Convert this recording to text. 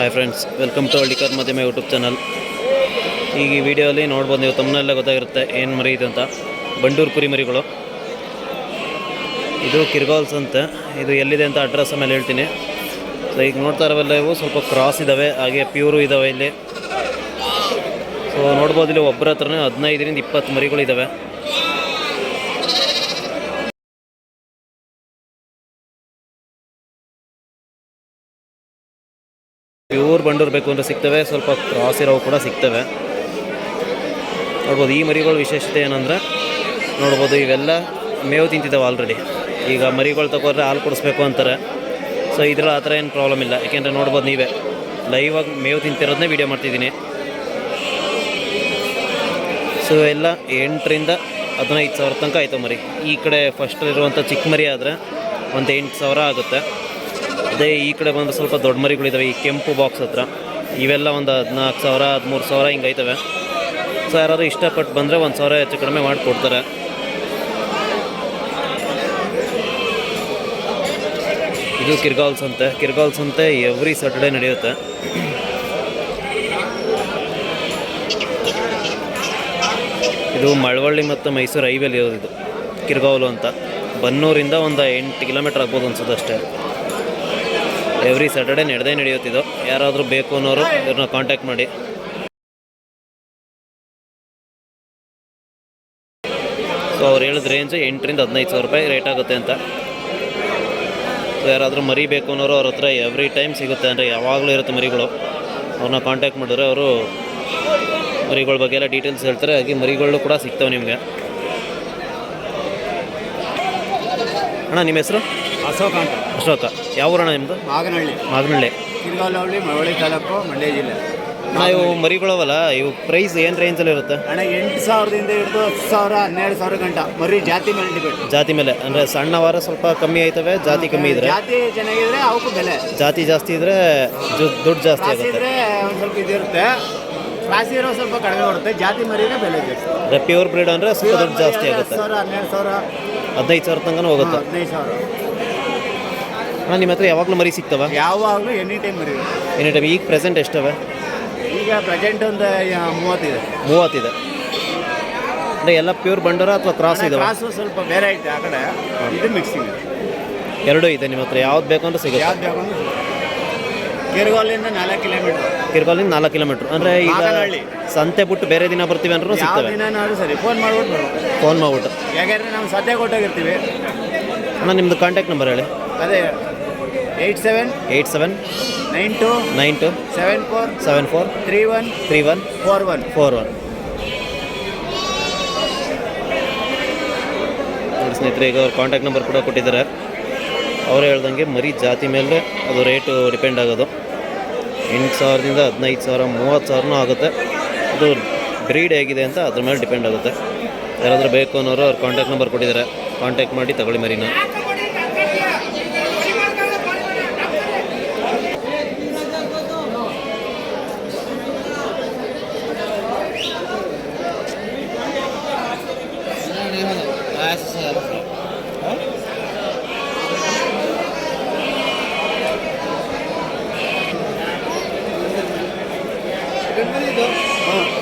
Hi friends welcome to Hallikar Madhyama YouTube channel ಈಗ ಈ ವಿಡಿಯೋಲಿ ನೋಡ್ಬೋದು ನೀವು ತಮ್ಮನೆಲ್ಲ ಗೊತ್ತಾಗಿರುತ್ತೆ ಏನು ಮರಿ ಇದೆ ಅಂತ. ಬಂಡೂರು ಕುರಿ ಮರಿಗಳು. ಇದು ಕಿರ್ಗಾಲ್ಸ್ ಅಂತ. ಇದು ಎಲ್ಲಿದೆ ಅಂತ ಅಡ್ರೆಸ್ ಮೇಲೆ ಹೇಳ್ತೀನಿ. ಸೊ ಈಗ ನೋಡ್ತಾ ಇರೋವೆಲ್ಲ ಇವು ಸ್ವಲ್ಪ ಕ್ರಾಸ್ ಇದ್ದಾವೆ ಹಾಗೆ ಪ್ಯೂರು ಇದ್ದಾವೆ ಇಲ್ಲಿ. ಸೊ ನೋಡ್ಬೋದು ಇಲ್ಲಿ ಒಬ್ಬರ ಹತ್ರನೇ ಹದಿನೈದರಿಂದ ಇಪ್ಪತ್ತು ಮರಿಗಳು ಪ್ಯೂರ್ ಬಂಡೂರು ಬೇಕು ಅಂದರೆ ಸಿಗ್ತವೆ, ಸ್ವಲ್ಪ ಕ್ರಾಸ್ ಇರೋವು ಕೂಡ ಸಿಗ್ತವೆ. ನೋಡ್ಬೋದು ಈ ಮರಿಗಳ ವಿಶೇಷತೆ ಏನಂದರೆ, ನೋಡ್ಬೋದು ಇವೆಲ್ಲ ಮೇವು ತಿಂತಿದ್ದಾವೆ ಆಲ್ರೆಡಿ ಈಗ ಮರಿಗಳು ತಗೋದ್ರೆ ಹಾಲು ಕುಡಿಸ್ಬೇಕು ಅಂತಾರೆ. ಸೊ ಇದ್ರಲ್ಲಿ ಆ ಥರ ಏನು ಪ್ರಾಬ್ಲಮ್ ಇಲ್ಲ. ಯಾಕೆಂದರೆ ನೋಡ್ಬೋದು ನೀವೇ ಲೈವಾಗಿ ಮೇವು ತಿಂತಿರೋದನ್ನೇ ವೀಡಿಯೋ ಮಾಡ್ತಿದ್ದೀನಿ. ಸೊ ಎಲ್ಲ ಎಂಟರಿಂದ ಹದಿನೈದು ಸಾವಿರ ತನಕ ಆಯಿತು ಮರಿ. ಈ ಕಡೆ ಫಸ್ಟ್ ಇರುವಂಥ ಚಿಕ್ಕ ಮರಿ ಆದರೆ ಒಂದು ಎಂಟು ಸಾವಿರ ಆಗುತ್ತೆ. ಅದೇ ಈ ಕಡೆ ಬಂದು ಸ್ವಲ್ಪ ದೊಡ್ಡ ಮರಿಗಳಿದ್ದಾವೆ ಈ ಕೆಂಪು ಬಾಕ್ಸ್ ಹತ್ರ. ಇವೆಲ್ಲ ಒಂದು ಹದಿನಾಲ್ಕು ಸಾವಿರ, ಹದಿಮೂರು ಸಾವಿರ ಹಿಂಗೆ ಐತವೆ ಸೊ ಯಾರಾದ್ರು ಇಷ್ಟಪಟ್ಟು ಬಂದರೆ ಒಂದು ಸಾವಿರ ಹೆಚ್ಚು ಕಡಿಮೆ ಮಾಡಿಕೊಡ್ತಾರೆ. ಇದು ಕಿರ್ಗಾಲ್ಸ್ ಅಂತೆ. ಕಿರ್ಗಾಲ್ಸ್ ಅಂತೆ ಎವ್ರಿ ಸ್ಯಾಟರ್ಡೇ ನಡೆಯುತ್ತೆ. ಇದು ಮಳವಳ್ಳಿ ಮತ್ತು ಮೈಸೂರು ಹೈವೇಲಿ ಇರೋದು ಇದು. ಕಿರ್ಗಾವಲು ಅಂತ. ಬನ್ನೂರಿಂದ ಒಂದು ಎಂಟು ಕಿಲೋಮೀಟ್ರ್ ಆಗ್ಬೋದು ಅನ್ಸುತ್ತೆ ಅಷ್ಟೇ. ಎವ್ರಿ ಸ್ಯಾಟರ್ಡೇ ನಡೆದೇ ನಡೆಯುತ್ತಿದ್ದು. ಯಾರಾದರೂ ಬೇಕು ಅನ್ನೋರು ಇವ್ರನ್ನ ಕಾಂಟ್ಯಾಕ್ಟ್ ಮಾಡಿ. ಸೊ ಅವ್ರು ಹೇಳಿದ ರೇಂಜ್ ಎಂಟರಿಂದ ಹದಿನೈದು ಸಾವಿರ ರೂಪಾಯಿ ರೇಟ್ ಆಗುತ್ತೆ ಅಂತ. ಸೊ ಯಾರಾದರೂ ಮರಿ ಬೇಕು ಅನ್ನೋರು ಅವ್ರ ಹತ್ರ ಎವ್ರಿ ಟೈಮ್ ಸಿಗುತ್ತೆ. ಅಂದರೆ ಯಾವಾಗಲೂ ಇರುತ್ತೆ ಮರಿಗಳು. ಅವ್ರನ್ನ ಕಾಂಟ್ಯಾಕ್ಟ್ ಮಾಡಿದ್ರೆ ಅವರು ಮರಿಗಳ ಬಗ್ಗೆ ಎಲ್ಲ ಡೀಟೇಲ್ಸ್ ಹೇಳ್ತಾರೆ. ಹಾಗೆ ಮರಿಗಳು ಕೂಡ ಸಿಗ್ತವೆ ನಿಮಗೆ. ಅಣ್ಣ, ನಿಮ್ಮ ಹೆಸರು? ಅಶೋಕ್ ಅಂತ ಅಶೋಕ. ಯಾವ ಊರಣ್ಣ ನಿಮ್ಮದು ಮಾಗನಹಳ್ಳಿ. ಮಾಗನಹಳ್ಳಿ. ಕಿರ್ಗಾಲಹಳ್ಳಿ ಮಳವಳ್ಳಿ ತಾಲೂಕು ಮಂಡ್ಯ ಜಿಲ್ಲೆ. ನಾವು ಇವು ಮರಿಗಳವಲ್ಲ ಇವು ಪ್ರೈಸ್ ಏನು ರೇಂಜಲ್ಲಿ ಇರುತ್ತೆ? ಅಣ್ಣ ಎಂಟು ಸಾವಿರದಿಂದ ಹಿಡಿದು ಹತ್ತು ಸಾವಿರ ಹನ್ನೆರಡು ಸಾವಿರ ಗಂಟ. ಮರಿ ಜಾತಿ ಮೇಲೆ ಡಿಪೆಂಡ್ ಜಾತಿ ಮೇಲೆ. ಅಂದರೆ ಸಣ್ಣವಾರ ಸ್ವಲ್ಪ ಕಮ್ಮಿ ಆಯ್ತವೆ ಜಾತಿ ಕಮ್ಮಿ ಇದ್ರೆ? ಜಾತಿ ಚೆನ್ನಾಗಿದ್ರೆ ಅವಕ್ಕೂ ಬೆಲೆ. ಜಾತಿ ಜಾಸ್ತಿ ಇದ್ರೆ ದುಡ್ಡು ಜಾಸ್ತಿ ಆಗುತ್ತೆ ಒಂದು ಸ್ವಲ್ಪ ಇದಿರುತ್ತೆ ರಾಸಿ ಇರೋ ಸ್ವಲ್ಪ ಕಡಿಮೆ ಬರುತ್ತೆ. ಜಾತಿ ಮರಿನೇ ಬೆಲೆ ಜಾಸ್ತಿ. ಅಂದರೆ ಪ್ಯೂರ್ ಬ್ರೀಡ್ ಅಂದರೆ ಸ್ವಲ್ಪ ದುಡ್ಡು ಜಾಸ್ತಿ ಆಗುತ್ತೆ. ಸಾವಿರ ಹನ್ನೆರಡು ಸಾವಿರ. ಹದಿನೈದು ಸಾವಿರ ತನಕ ಹೋಗುತ್ತೆ. ಹದಿನೈದು ಸಾವಿರ. ಅಣ್ಣ ನಿಮ್ಮ ಹತ್ರ ಯಾವಾಗಲೂ ಮರಿ ಸಿಗ್ತವೆ? ಯಾವಾಗಲೂ ಎನಿ ಟೈಮ್ ಮರಿ ಎನಿ ಟೈಮ್ ಈಗ ಪ್ರೆಸೆಂಟ್ ಎಷ್ಟವೆ? ಈಗ ಪ್ರೆಸೆಂಟ್ ಒಂದು ಮೂವತ್ತಿದೆ. ಮೂವತ್ತಿದೆ. ಅಂದರೆ ಎಲ್ಲ ಪ್ಯೂರ್ ಬಂಡರ ಅಥವಾ ಕ್ರಾಸ್ ಇದೆ ಕ್ರಾಸು ಸ್ವಲ್ಪ ಬೇರೆ ಐತೆ ಆ ಕಡೆ. ಇದು ಮಿಕ್ಸಿಂಗ್ ಎರಡೂ ಇದೆ ನಿಮ್ಮ ಹತ್ರ. ಯಾವ್ದು ಬೇಕಂದ್ರೆ ಸಿಗುತ್ತೆ. ಯಾವ್ದು ಬೇಕು ಅಂದ್ರೆ ಕಿರ್ಗಾಲಿಂದ ನಾಲ್ಕು ಕಿಲೋಮೀಟರ್ ಕಿರ್ಗಾಲಿಂದ ನಾಲ್ಕು ಕಿಲೋಮೀಟರ್ ಅಂದರೆ ಈಗ ಮಾಗನಹಳ್ಳಿ. ಸಂತೆ ಬಿಟ್ಟು ಬೇರೆ ದಿನ ಬರ್ತೀವಿ ಅಂದ್ರೂ ಯಾವ ಸಿಗ್ತವೆ. ದಿನಾನಾದ್ರೂ ಸರಿ ಫೋನ್ ಮಾಡ್ಬಿಟ್ಟು ಬರ್ಬೇಕು ಫೋನ್ ಮಾಡ್ಬಿಟ್ಟು. ಯಾಕಂದ್ರೆ ನಾವು ಸದ್ಯ ಕೊಟ್ಟಾಗಿರ್ತೀವಿ. ಅಣ್ಣ ನಿಮ್ಮದು ಕಾಂಟ್ಯಾಕ್ಟ್ ನಂಬರ್ ಹೇಳಿ. ಅದೇ eight seven eight seven nine two nine two seven four seven four three one three one four one. Four one. ಸ್ನೇಹಿತರೆ ಈಗ ಅವ್ರ ಕಾಂಟ್ಯಾಕ್ಟ್ ನಂಬರ್ ಕೂಡ ಕೊಟ್ಟಿದ್ದಾರೆ. ಅವರು ಹೇಳ್ದಂಗೆ ಮರಿ ಜಾತಿ ಮೇಲೆ ಅದು ರೇಟು ಡಿಪೆಂಡ್ ಆಗೋದು. ಎಂಟು ಸಾವಿರದಿಂದ ಹದಿನೈದು ಸಾವಿರ ಮೂವತ್ತು ಸಾವಿರನೂ ಆಗುತ್ತೆ. ಅದು ಬ್ರೀಡ್ ಹೇಗಿದೆ ಅಂತ ಅದ್ರ ಮೇಲೆ ಡಿಪೆಂಡ್ ಆಗುತ್ತೆ. ಯಾರಾದರೂ ಬೇಕು ಅನ್ನೋರು ಅವ್ರ ಕಾಂಟ್ಯಾಕ್ಟ್ ನಂಬರ್ ಕೊಟ್ಟಿದ್ದಾರೆ. ಕಾಂಟ್ಯಾಕ್ಟ್ ಮಾಡಿ ತಗೊಳ್ಳಿ ಮರಿನ. Ah, essa sim era. Hã? Hã?